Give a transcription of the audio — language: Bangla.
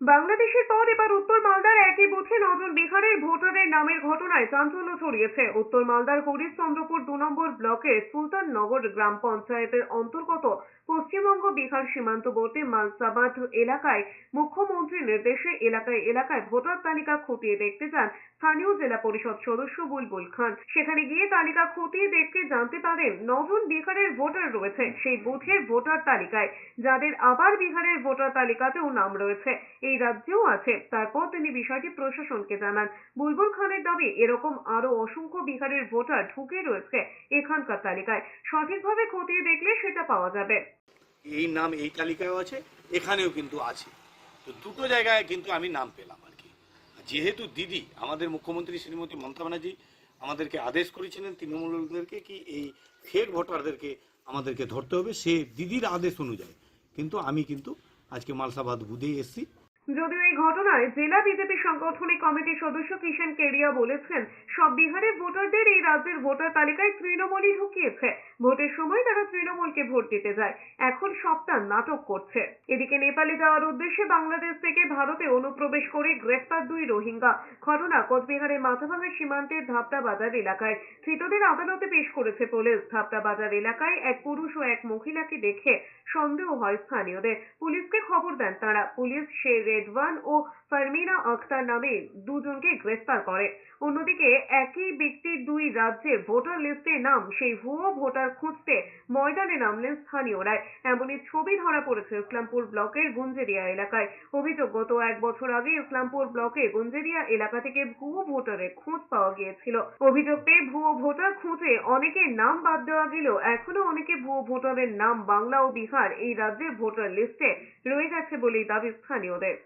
বাংলাদেশের পর এবার উত্তর মালদার একই বুথে নজর বিহারের ভোটারের নামের ঘটনায় চাঞ্চল্য ছড়িয়েছে। উত্তর মালদার হরিশচন্দ্রপুর দু নম্বর ব্লকের সুলতান নগর গ্রাম পঞ্চায়েতের অন্তর্গত পশ্চিমবঙ্গ বিহার সীমান্তবর্তী মালসাবাদ এলাকায় মুখ্যমন্ত্রীর নির্দেশে এলাকায় এলাকায় ভোটার তালিকা খতিয়ে দেখতে যান স্থানীয় জেলা পরিষদ সদস্য বুলবুল খান। সেখানে গিয়ে তালিকা খতিয়ে দেখতে জানতে পারেন নজন বিহারের ভোটার রয়েছে সেই বুথের ভোটার তালিকায়। যাদের আবার বিহারের ভোটার তালিকাতেও নাম রয়েছে, এই রাজ্যেও আছে। তারপর তিনি বিষয়টি প্রশাসনকে জানান। বুলবুল খানের দাবি, এরকম আরও অসংখ্য বিহারের ভোটার ঢুকে রয়েছে এখানকার তালিকায়। সঠিকভাবে খতিয়ে দেখলে সেটা পাওয়া যাবে। এই নাম এই তালিকায়ও আছে, এখানেও কিন্তু আছে। তো দুটো জায়গায় কিন্তু আমি নাম পেলাম আর কি। যেহেতু দিদি, আমাদের মুখ্যমন্ত্রী শ্রীমতী মমতা ব্যানার্জি আমাদেরকে আদেশ করেছিলেন তৃণমূলদেরকে কি এই ফেক ভোটারদেরকে আমাদেরকে ধরতে হবে, সে দিদির আদেশ অনুযায়ী। কিন্তু আমি কিন্তু আজকে মালসাবাদ বুধেই এসেছি। যদিও এই ঘটনায় জেলা বিজেপি সাংগঠনিক কমিটির সদস্য কিষাণ কেরিয়া বলেছেন, সব বিহারের ভোটারদের এই রাজ্যের ভোটার তালিকায় তৃণমূলই ঢুকিয়েছে। ভোটের সময় তৃণমূলকে ভোট দিতে যায়। এখন সবটা নাটক করছে। এদিকে নেপালে যাওয়ার উদ্দেশ্যে বাংলাদেশ থেকে ভারতে অনুপ্রবেশ করে গ্রেফতার দুই রোহিঙ্গা। ঘটনা কোচবিহারের মাথাভাঙা সীমান্তের ধাপটা বাজার এলাকায়। ধৃতদের আদালতে পেশ করেছে পুলিশ। ধাপটা বাজার এলাকায় এক পুরুষ ও এক মহিলাকে দেখে সন্দেহ হয় স্থানীয়দের। পুলিশকে খবর দেন তারা। পুলিশ সে রেডওয়ান ও ফারমিনা আখতার নামে দুজনকে গ্রেফতার করে। অন্যদিকে একই ব্যক্তির দুই রাজ্যে ভোটার লিস্টে নাম। সেই ভুয়ো ভোটার খুঁজতে ময়দানে নামলেন স্থানীয়রাই এমনই ছবি ধরা পড়েছে ইসলামপুর ব্লকের গুঞ্জেরিয়া এলাকায়। অভিযোগ, গত এক বছর আগে ইসলামপুর ব্লকে গুঞ্জেরিয়া এলাকা থেকে ভুয়ো ভোটারের খোঁজ পাওয়া গিয়েছিল। অভিযোগ পেয়ে ভুয়ো ভোটার খুঁজে অনেকের নাম বাদ দেওয়া গেলেও এখনও অনেকে ভুয়ো ভোটারের নাম বাংলা ও বিহার এই রাজ্যের ভোটার লিস্টে রয়ে গেছে বলেই দাবি স্থানীয়দের।